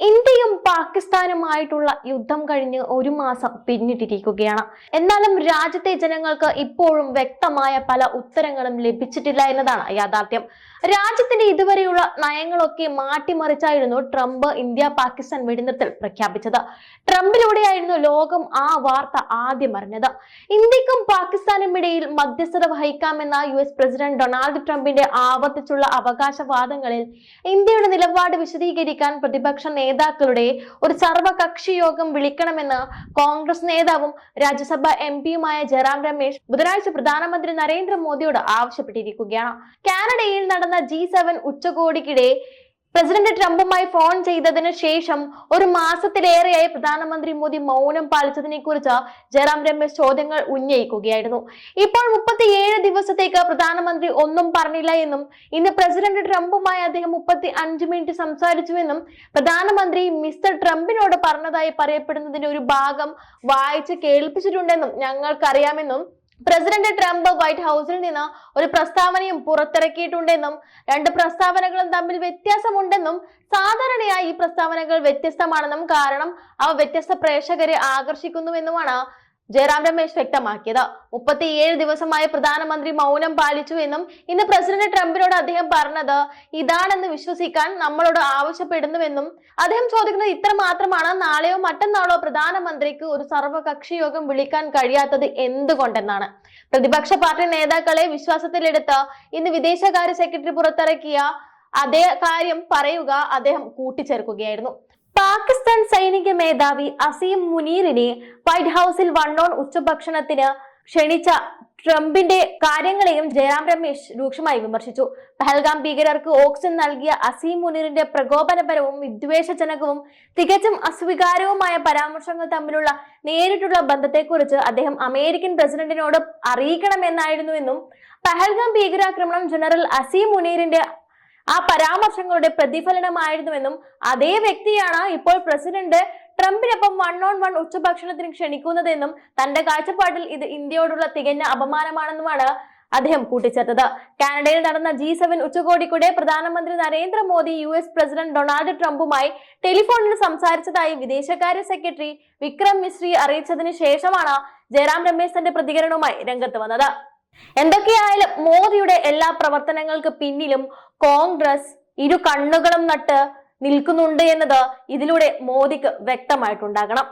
ഇന്ത്യയും പാകിസ്ഥാനുമായിട്ടുള്ള യുദ്ധം കഴിഞ്ഞ് ഒരു മാസം പിന്നിട്ടിരിക്കുകയാണ്. എന്നാലും രാജ്യത്തെ ജനങ്ങൾക്ക് ഇപ്പോഴും വ്യക്തമായ പല ഉത്തരങ്ങളും ലഭിച്ചിട്ടില്ല എന്നതാണ് യാഥാർത്ഥ്യം. രാജ്യത്തിന്റെ ഇതുവരെയുള്ള നയങ്ങളൊക്കെ മാറ്റിമറിച്ചായിരുന്നു ട്രംപ് ഇന്ത്യ പാകിസ്ഥാൻ വെടിനിർത്തൽ പ്രഖ്യാപിച്ചത്. ട്രംപിലൂടെയായിരുന്നു ലോകം ആ വാർത്ത ആദ്യം അറിഞ്ഞത്. ഇന്ത്യക്കും പാകിസ്ഥാനും ഇടയിൽ മധ്യസ്ഥത വഹിക്കാമെന്ന യു എസ് പ്രസിഡന്റ് ഡൊണാൾഡ് ട്രംപിന്റെ ആവർത്തിച്ചുള്ള അവകാശവാദങ്ങളിൽ ഇന്ത്യയുടെ നിലപാട് വിശദീകരിക്കാൻ പ്രതിപക്ഷ നേതാക്കളുടെ ഒരു സർവകക്ഷി യോഗം വിളിക്കണമെന്ന് കോൺഗ്രസ് നേതാവും രാജ്യസഭ എം പിയുമായ ജയറാം രമേശ് ബുധനാഴ്ച പ്രധാനമന്ത്രി നരേന്ദ്രമോദിയോട് ആവശ്യപ്പെട്ടിരിക്കുകയാണ്. കാനഡയിൽ നടന്ന ജി സെവൻ ഉച്ചകോടിക്കിടെ പ്രസിഡന്റ് ട്രംപുമായി ഫോൺ ചെയ്തതിന് ശേഷം ഒരു മാസത്തിലേറെയായി പ്രധാനമന്ത്രി മോദി മൗനം പാലിച്ചതിനെ കുറിച്ച് ജയറാം രമേശ് ചോദ്യങ്ങൾ ഉന്നയിക്കുകയായിരുന്നു. ഇപ്പോൾ മുപ്പത്തിയേഴ് ദിവസത്തേക്ക് പ്രധാനമന്ത്രി ഒന്നും പറഞ്ഞില്ല എന്നും ഇന്ന് പ്രസിഡന്റ് ട്രംപുമായി അദ്ദേഹം മുപ്പത്തി അഞ്ച് മിനിറ്റ് സംസാരിച്ചുവെന്നും പ്രധാനമന്ത്രി മിസ്റ്റർ ട്രംപിനോട് പറഞ്ഞതായി പറയപ്പെടുന്നതിന്റെ ഒരു ഭാഗം വായിച്ച് കേൾപ്പിച്ചിട്ടുണ്ടെന്നും ഞങ്ങൾക്കറിയാമെന്നും പ്രസിഡന്റ് ട്രംപ് വൈറ്റ് ഹൗസിൽ നിന്ന് ഒരു പ്രസ്താവനയും പുറത്തിറക്കിയിട്ടുണ്ടെന്നും രണ്ട് പ്രസ്താവനകളും തമ്മിൽ വ്യത്യാസമുണ്ടെന്നും സാധാരണയായി ഈ പ്രസ്താവനകൾ വ്യത്യസ്തമാണെന്നും കാരണം അവ വ്യത്യസ്ത പ്രേക്ഷകരെ ആകർഷിക്കുന്നുവെന്നുമാണ് ജയറാം രമേശ് വ്യക്തമാക്കിയത്. മുപ്പത്തിയേഴ് ദിവസമായി പ്രധാനമന്ത്രി മൗനം പാലിച്ചു എന്നും ഇന്ന് പ്രസിഡന്റ് ട്രംപിനോട് അദ്ദേഹം പറഞ്ഞത് ഇതാണെന്ന് വിശ്വസിക്കാൻ നമ്മളോട് ആവശ്യപ്പെടുന്നുവെന്നും അദ്ദേഹം ചോദിക്കുന്നത് ഇത്ര മാത്രമാണ് നാളെയോ മറ്റന്നാളോ പ്രധാനമന്ത്രിക്ക് ഒരു സർവകക്ഷി യോഗം വിളിക്കാൻ കഴിയാത്തത് എന്തുകൊണ്ടെന്നാണ്. പ്രതിപക്ഷ പാർട്ടി നേതാക്കളെ വിശ്വാസത്തിലെടുത്ത് ഇന്ന് വിദേശകാര്യ സെക്രട്ടറി പുറത്തിറക്കിയ അതേ കാര്യം പറയുക അദ്ദേഹം കൂട്ടിച്ചേർക്കുകയായിരുന്നു. പാകിസ്ഥാൻ സൈനിക മേധാവി അസീം മുനീറിനെ വൈറ്റ് ഹൗസിൽ വണ്ണോൺ ഉച്ചഭക്ഷണത്തിന് ക്ഷണിച്ച ട്രംപിന്റെ കാര്യങ്ങളെയും ജയറാം രമേശ് രൂക്ഷമായി വിമർശിച്ചു. പഹൽഗാം ഭീകരർക്ക് ഓക്സിജൻ നൽകിയ അസീം മുനീറിന്റെ പ്രകോപനപരവും വിദ്വേഷജനകവും തികച്ചും അസ്വീകാര്യവുമായ പരാമർശങ്ങൾ തമ്മിലുള്ള നേരിട്ടുള്ള ബന്ധത്തെക്കുറിച്ച് അദ്ദേഹം അമേരിക്കൻ പ്രസിഡന്റിനോട് അറിയിക്കണമെന്നായിരുന്നുവെന്നും പഹൽഗാം ഭീകരാക്രമണം ജനറൽ അസീം മുനീറിന്റെ ആ പരാമർശങ്ങളുടെ പ്രതിഫലനമായിരുന്നുവെന്നും അതേ വ്യക്തിയാണ് ഇപ്പോൾ പ്രസിഡന്റ് ട്രംപിനൊപ്പം വൺ ഓൺ വൺ ഉച്ചഭക്ഷണത്തിന് ക്ഷണിക്കുന്നതെന്നും തന്റെ കാഴ്ചപ്പാടിൽ ഇത് ഇന്ത്യയോടുള്ള തികഞ്ഞ അപമാനമാണെന്നുമാണ് അദ്ദേഹം കൂട്ടിച്ചേർത്തത്. കാനഡയിൽ നടന്ന ജി സെവൻ ഉച്ചകോടിക്കൂടെ പ്രധാനമന്ത്രി Narendra Modi U S president Donald ട്രംപുമായി ടെലിഫോണിൽ സംസാരിച്ചതായി വിദേശകാര്യ സെക്രട്ടറി വിക്രം മിശ്രി അറിയിച്ചതിന് ശേഷമാണ് ജയറാം രമേശ് തന്റെ പ്രതികരണവുമായി രംഗത്ത് വന്നത്. എന്തൊക്കെയായാലും മോദിയുടെ എല്ലാ പ്രവർത്തനങ്ങൾക്ക് പിന്നിലും കോൺഗ്രസ് ഇരു കണ്ണുകളും നട്ട് നിൽക്കുന്നുണ്ട് എന്നത് ഇതിലൂടെ മോദിക്ക് വ്യക്തമായിട്ടുണ്ടാകണം.